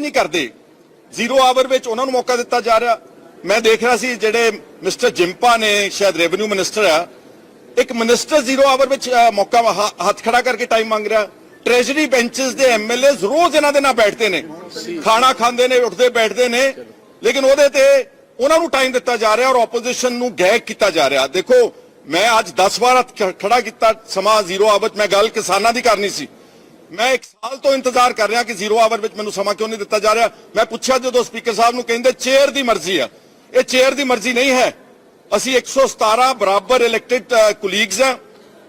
ਹੀ ਨਹੀਂ ਕਰਦੇ। Zero hour ਵਿੱਚ ਉਹਨਾਂ ਨੂੰ ਮੌਕਾ ਦਿੱਤਾ ਜਾ ਰਿਹਾ। ਮੈਂ ਦੇਖ ਰਿਹਾ ਸੀ ਜਿਹੜੇ ਮਿਸਟਰ ਜਿੰਪਾ ਨੇ, ਸ਼ਾਇਦ ਰੈਵਨਿਊ ਮਿਨਿਸਟਰ ਆ, ਇੱਕ ਮਿਨਿਸਟਰ ਜ਼ੀਰੋ ਆਵਰ ਵਿੱਚ ਮੌਕਾ ਹੱਥ ਖੜਾ ਕਰਕੇ ਟਾਈਮ ਮੰਗ ਰਿਹਾ। ਟ੍ਰੈਜਰੀ ਬੈਂਚਸ ਦੇ ਐਮਐਲਏ ਰੋਜ਼ ਇਹਨਾਂ ਦੇ ਨਾਲ ਬੈਠਦੇ ਨੇ। ਖਾਣਾ ਖਾਂਦੇ ਨੇ, ਉੱਠਦੇ ਬੈਠਦੇ ਨੇ। ਲੇਕਿਨ ਉਹਦੇ ਤੇ ਉਹਨਾਂ ਨੂੰ ਟਾਈਮ ਦਿੱਤਾ ਜਾ ਰਿਹਾ ਔਰ ਆਪੋਜੀਸ਼ਨ ਨੂੰ ਗੈਗ ਕੀਤਾ ਜਾ ਰਿਹਾ। ਦੇਖੋ, ਮੈਂ ਅੱਜ 10 ਵਾਰ ਖੜਾ ਕੀਤਾ ਸਮਾਂ ਜ਼ੀਰੋ ਆਵਰ 'ਚ ਮੈਂ ਗੱਲ ਕਿਸਾਨਾਂ ਦੀ ਕਰਨੀ ਸੀ। ਮੈਂ ਇੱਕ ਸਾਲ ਤੋਂ ਇੰਤਜ਼ਾਰ ਕਰ ਰਿਹਾ ਕਿ ਜ਼ੀਰੋ ਆਵਰ ਵਿੱਚ ਮੈਨੂੰ ਸਮਾਂ ਕਿਉਂ ਨਹੀਂ ਦਿੱਤਾ ਜਾ ਰਿਹਾ। ਮੈਂ ਪੁੱਛਿਆ ਜਦੋਂ ਸਪੀਕਰ ਸਾਹਿਬ ਨੂੰ ਕਹਿੰਦੇ, ਚੇਅਰ ਦੀ ਮਰਜ਼ੀ ਆ। ਇਹ ਚੇਅਰ ਦੀ ਮਰਜ਼ੀ ਨਹੀਂ ਹੈ। ਅਸੀਂ 117 ਬਰਾਬਰ ਇਲੈਕਟਿਡ ਕੁਲੀਗਸ ਆ।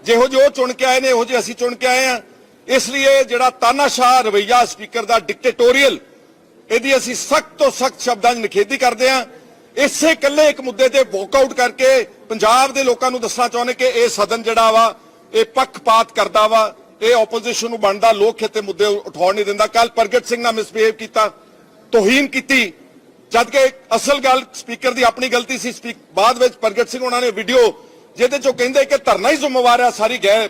ਜਿਹੋ ਜਿਹੇ ਉਹ ਚੁਣ ਕੇ ਆਏ ਨੇ, ਇਹੋ ਜਿਹੇ ਅਸੀਂ ਚੁਣ ਕੇ ਆਏ ਆ। ਇਸ ਲਈ ਜਿਹੜਾ ਤਾਨਾਸ਼ਾਹ ਰਵਈਆ ਸਪੀਕਰ ਦਾ ਡਿਕਟੇਟੋਰੀਅਲ ਇਹਦੀ ਅਸੀਂ ਸਖਤ ਤੋਂ ਸਖਤ ਸ਼ਬਦਾਂ 'ਚ ਨਿਖੇਧੀ ਕਰਦੇ ਹਾਂ ਇਸੇ ਇਕੱਲੇ ਇੱਕ ਮੁੱਦੇ ਤੇ ਵਾਕਆਊਟ ਕਰਕੇ ਪੰਜਾਬ ਦੇ ਲੋਕਾਂ ਨੂੰ ਦੱਸਣਾ ਚਾਹੁੰਦੇ ਕਿ ਇਹ ਸਦਨ ਜਿਹੜਾ ਵਾ, ਇਹ ਪੱਖਪਾਤ ਕਰਦਾ ਵਾ। ਇਹ ਆਪੋਜੀਸ਼ਨ ਨੂੰ ਬਣਦਾ, ਲੋਕ ਖੇਤੇ ਮੁੱਦੇ ਉਠਾਉਣ ਨਹੀਂ ਦਿੰਦਾ। ਕੱਲ ਪ੍ਰਗਟ ਸਿੰਘ ਨਾਲ ਮਿਸਬਿਹੇਵ ਕੀਤਾ, ਤੋਹੀਨ ਕੀਤੀ। ਜਦ ਕਿ ਅਸਲ ਗੱਲ ਸਪੀਕਰ ਦੀ ਆਪਣੀ ਗਲਤੀ ਸੀ ਸਪੀਕ ਬਾਅਦ ਵਿੱਚ ਪ੍ਰਗਟ ਸਿੰਘ ਉਹਨਾਂ ਨੇ ਵੀਡੀਓ ਜਿਹਦੇ ਚੋਂ ਕਹਿੰਦੇ ਕਿ ਧਰਨਾ ਹੀ ਜ਼ਿੰਮੇਵਾਰ ਆ, ਸਾਰੀ ਗਏ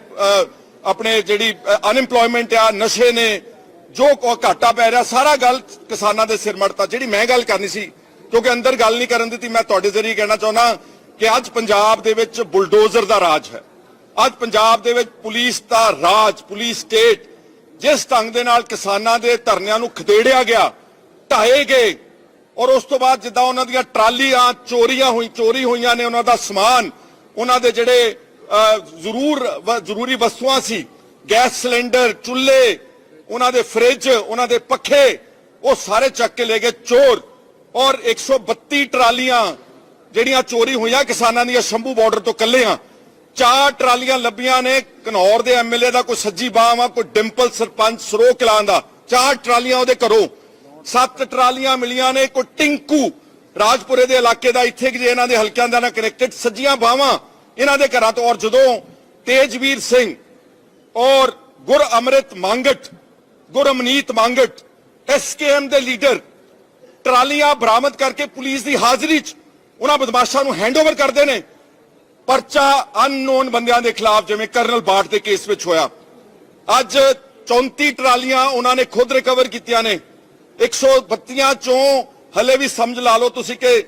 ਆਪਣੇ ਜਿਹੜੀ ਅਨਇੰਪਲੋਇਮੈਂਟ ਆ, ਨਸ਼ੇ ਨੇ, ਜੋ ਘਾਟਾ ਪੈ ਰਿਹਾ, ਸਾਰਾ ਗੱਲ ਕਿਸਾਨਾਂ ਦੇ ਸਿਰ ਮੜਤਾ। ਜਿਹੜੀ ਮੈਂ ਗੱਲ ਕਰਨੀ ਸੀ, ਕਿਉਂਕਿ ਅੰਦਰ ਗੱਲ ਨਹੀਂ ਕਰਨ ਦਿੱਤੀ, ਮੈਂ ਤੁਹਾਡੇ ਜ਼ਰੀਏ ਕਹਿਣਾ ਚਾਹੁੰਦਾ ਕਿ ਅੱਜ ਪੰਜਾਬ ਦੇ ਵਿੱਚ ਬੁਲਡੋਜ਼ਰ ਦਾ ਰਾਜ ਹੈ। ਅੱਜ ਪੰਜਾਬ ਦੇ ਵਿੱਚ ਪੁਲਿਸ ਦਾ ਰਾਜ, ਪੁਲਿਸ ਸਟੇਟ ਜਿਸ ਢੰਗ ਦੇ ਨਾਲ ਕਿਸਾਨਾਂ ਦੇ ਧਰਨਿਆਂ ਨੂੰ ਖਦੇੜਿਆ ਗਿਆ, ਢਾਏ ਗਏ ਔਰ ਉਸ ਤੋਂ ਬਾਅਦ ਜਿੱਦਾਂ ਉਹਨਾਂ ਦੀਆਂ ਟਰਾਲੀਆਂ, ਚੋਰੀਆਂ ਹੋਈ, ਚੋਰੀ ਹੋਈਆਂ ਨੇ ਉਹਨਾਂ ਦਾ ਸਮਾਨ, ਉਹਨਾਂ ਦੇ ਜਿਹੜੇ ਜ਼ਰੂਰ ਜ਼ਰੂਰੀ ਵਸਤੂਆਂ ਸੀ, ਗੈਸ ਸਿਲੰਡਰ, ਚੁੱਲ੍ਹੇ, ਉਹਨਾਂ ਦੇ ਫ੍ਰਿਜ, ਉਹਨਾਂ ਦੇ ਪੱਖੇ, ਉਹ ਸਾਰੇ ਚੱਕ ਕੇ ਲੈ ਗਏ ਚੋਰ ਔਰ 132 ਟਰਾਲੀਆਂ ਜਿਹੜੀਆਂ ਚੋਰੀ ਹੋਈਆਂ ਕਿਸਾਨਾਂ ਦੀਆਂ ਸ਼ੰਭੂ ਬਾਰਡਰ ਤੋਂ ਕੱਲਿਆਂ ਚਾਰ ਟਰਾਲੀਆਂ ਲੱਭੀਆਂ ਨੇ। ਘਨੌਰ ਦੇ ਐਮਐਲਏ ਦਾ ਕੋਈ ਸੱਜੀ ਬਾਹ ਆ ਕੋਈ ਡਿੰਪਲ ਸਰਪੰਚ ਸਰੋ ਕਲਾਂ ਦਾ। ਚਾਰ ਟਰਾਲੀਆਂ ਉਹਦੇ ਘਰੋਂ। ਸੱਤ ਟਰਾਲੀਆਂ ਮਿਲੀਆਂ ਨੇ, ਕੋਈ ਟਿੰਕੂ ਰਾਜਪੁਰੇ ਦੇ ਇਲਾਕੇ ਦਾ, ਇੱਥੇ ਜੇ ਇਹਨਾਂ ਦੇ ਹਲਕਿਆਂ ਦਾ ਨਾ ਕਨੈਕਟਡ ਸੱਜੀਆਂ ਬਾਹਾਂ। ਇਹਨਾਂ ਦੇ ਘਰਾਂ ਤੋਂ ਔਰ ਜਦੋਂ ਤੇਜਵੀਰ ਸਿੰਘ ਔਰ ਗੁਰ ਅੰਮ੍ਰਿਤ ਮੰਗਟ ਗੁਰਮਨੀਤ ਮੰਗਟ ਐਸਕੇਐਮ ਦੇ ਲੀਡਰ ਟਰਾਲੀਆਂ ਬਰਾਮਦ ਕਰਕੇ ਪੁਲਿਸ ਦੀ ਹਾਜ਼ਰੀ 'ਚ ਉਹਨਾਂ ਬਦਮਾਸ਼ਾਂ ਨੂੰ ਹੈਂਡਓਵਰ ਕਰਦੇ ਨੇ। ਪਰਚਾ ਅਨਨੋਨ ਬੰਦਿਆਂ ਦੇ ਖਿਲਾਫ ਜਿਵੇਂ ਕਰਨਲ ਬਾਟ ਦੇ ਕੇਸ ਵਿੱਚ ਹੋਇਆ। ਅੱਜ 34 ਟਰਾਲੀਆਂ ਉਹਨਾਂ ਨੇ ਖੁਦ ਰਿਕਵਰ ਕੀਤੀਆਂ ਨੇ। 132 ਚੋਂ ਹਲੇ ਵੀ ਸਮਝ ਲਾ ਲਓ ਤੁਸੀਂ ਕਿ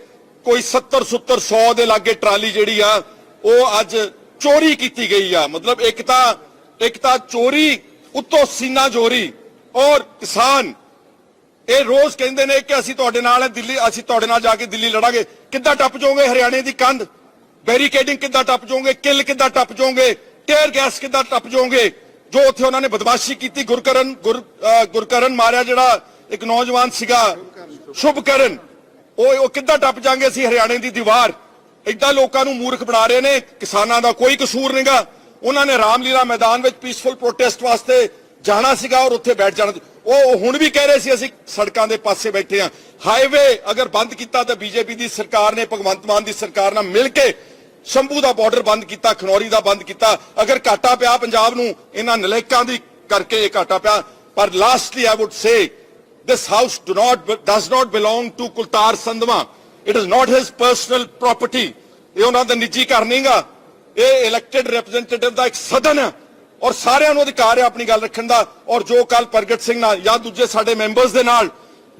ਕੋਈ 70 70 100 ਦੇ ਲਾਗੇ ਟਰਾਲੀ ਜਿਹੜੀ ਆ, ਉਹ ਅੱਜ ਚੋਰੀ ਕੀਤੀ ਗਈ ਆ। ਮਤਲਬ ਇੱਕ ਤਾਂ ਇੱਕ ਤਾਂ ਚੋਰੀ ਉੱਤੋਂ ਸੀਨਾ ਚੋਰੀ ਔਰ ਕਿਸਾਨ। ਇਹ ਰੋਜ਼ ਕਹਿੰਦੇ ਨੇ ਕਿ ਅਸੀਂ ਤੁਹਾਡੇ ਨਾਲ ਹੈ ਦਿੱਲੀ, ਅਸੀਂ ਤੁਹਾਡੇ ਨਾਲ ਜਾ ਕੇ ਦਿੱਲੀ ਲੜਾਂਗੇ। ਕਿੱਦਾਂ ਟੱਪ ਜਾਓਗੇ ਹਰਿਆਣੇ ਦੀ ਕੰਧ? ਬੈਰੀਕੇਡਿੰਗ ਕਿੱਦਾਂ ਟੱਪ ਜਾਓਗੇ? ਕਿੱਲ ਕਿੱਦਾਂ ਟੱਪ ਜਾਓਗੇ? ਟੇਅਰ ਗੈਸ ਕਿੱਦਾਂ ਟੱਪ ਜਾਓਗੇ? ਜੋ ਉੱਥੇ ਉਹਨਾਂ ਨੇ ਬਦਮਾਸ਼ੀ ਕੀਤੀ, ਗੁਰਕਰਨ ਗੁਰਕਰਨ ਮਾਰਿਆ ਜਿਹੜਾ ਇੱਕ ਨੌਜਵਾਨ ਸੀਗਾ, ਸ਼ੁਭਕਰਨ। ਉਹ ਉਹ ਕਿੱਦਾਂ ਟੱਪ ਜਾਾਂਗੇ ਅਸੀਂ ਹਰਿਆਣੇ ਦੀ ਦੀਵਾਰ? ਏਦਾਂ ਲੋਕਾਂ ਨੂੰ ਮੂਰਖ ਬਣਾ ਰਹੇ ਨੇ, ਕਿਸਾਨਾਂ ਦਾ ਕੋਈ ਕਸੂਰ ਨਹੀਂਗਾ। ਉਹਨਾਂ ਨੇ ਰਾਮਲੀਲਾ ਮੈਦਾਨ ਵਿੱਚ ਪੀਸਫੁਲ ਪ੍ਰੋਟੈਸਟ ਵਾਸਤੇ ਜਾਣਾ ਸੀਗਾ ਔਰ ਉੱਥੇ ਬੈਠ ਜਾਣਾ ਉਹ ਹੁਣ ਵੀ ਕਹਿ ਰਹੇ ਸੀ, ਅਸੀਂ ਸੜਕਾਂ ਦੇ ਪਾਸੇ ਬੈਠੇ ਆ ਹਾਈਵੇ ਅਗਰ ਬੰਦ ਕੀਤਾ ਤਾਂ ਬੀਜੇਪੀ ਦੀ ਸਰਕਾਰ ਨੇ, ਭਗਵੰਤ ਮਾਨ ਦੀ ਸਰਕਾਰ ਨਾਲ ਮਿਲ ਕੇ ਸ਼ੰਭੂ ਦਾ ਬਾਰਡਰ ਬੰਦ ਕੀਤਾ, ਖਨੌਰੀ ਦਾ ਬੰਦ ਕੀਤਾ। ਅਗਰ ਘਾਟਾ ਪਿਆ ਪੰਜਾਬ ਨੂੰ, ਇਹਨਾਂ ਨਲਾਇਕਾਂ ਦੀ ਕਰਕੇ ਇਹ ਘਾਟਾ ਪਿਆ। ਪਰ lastly I would say this house do not does not belong to Kultar Sandhwa. It is not his personal property. ਇਹ ਉਹਨਾਂ ਦਾ ਨਿੱਜੀ ਘਰ ਨਹੀਂਗਾ। ਇਹ ਇਲੈਕਟਿਡ ਰਿਪਰੈਜ਼ੈਂਟੇਟਿਵ ਦਾ ਇੱਕ ਸਦਨ ਹੈ। ਔਰ ਸਾਰਿਆਂ ਨੂੰ ਅਧਿਕਾਰ ਹੈ ਆਪਣੀ ਗੱਲ ਰੱਖਣ ਦਾ। ਔਰ ਜੋ ਕੱਲ ਪ੍ਰਗਟ ਸਿੰਘ ਨਾਲ ਜਾਂ ਦੂਜੇ ਸਾਡੇ ਮੈਂਬਰਸ ਦੇ ਨਾਲ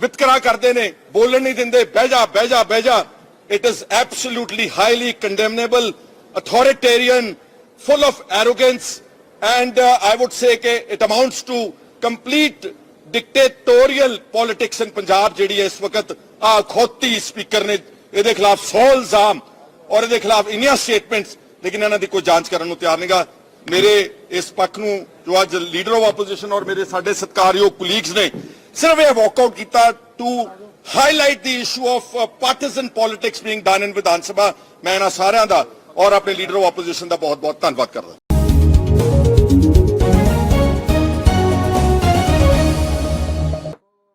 ਵਿਤਕਰਾ ਕਰਦੇ ਨੇ, ਬੋਲਣ ਨਹੀਂ ਦਿੰਦੇ, ਬਹਿ ਜਾ ਬਹਿ ਜਾ ਬਹਿ ਜਾ। It is absolutely highly condemnable authoritarian full of arrogance and uh, I would say ਕਿ it amounts to complete dictatorial politics in Punjab ਜਿਹੜੀ ਇਸ ਵਕਤ ਆ ਖੋਤੀ ਸਪੀਕਰ ਨੇ ਇਹਦੇ ਖਿਲਾਫ 100 ਇਲਜ਼ਾਮ ਔਰ ਇਹਦੇ ਖਿਲਾਫ ਇੰਨੀਆਂ ਸਟੇਟਮੈਂਟਸ ਲੇਕਿਨ ਇਹਨਾਂ ਦੀ ਕੋਈ ਜਾਂਚ ਕਰਨ ਨੂੰ ਤਿਆਰ ਨਹੀਂਗਾ ਮੇਰੇ ਇਸ ਪੱਖ ਨੂੰ ਜੋ ਅੱਜ ਲੀਡਰ ਆਫ ਆਪੋਜੀਸ਼ਨ ਔਰ ਮੇਰੇ ਸਾਡੇ ਸਤਿਕਾਰਯੋਗ ਕੁਲੀਗਸ ਨੇ ਸਿਰਫ ਇਹ ਵਾਕਆਊਟ ਕੀਤਾ to highlight the issue of partisan politics being done in Vidhan Sabha ਮੈਂ ਇਹਨਾਂ ਸਾਰਿਆਂ ਦਾ ਔਰ ਆਪਣੇ ਲੀਡਰ ਆਫ ਆਪੋਜੀਸ਼ਨ ਦਾ ਬਹੁਤ ਬਹੁਤ ਧੰਨਵਾਦ ਕਰਦਾ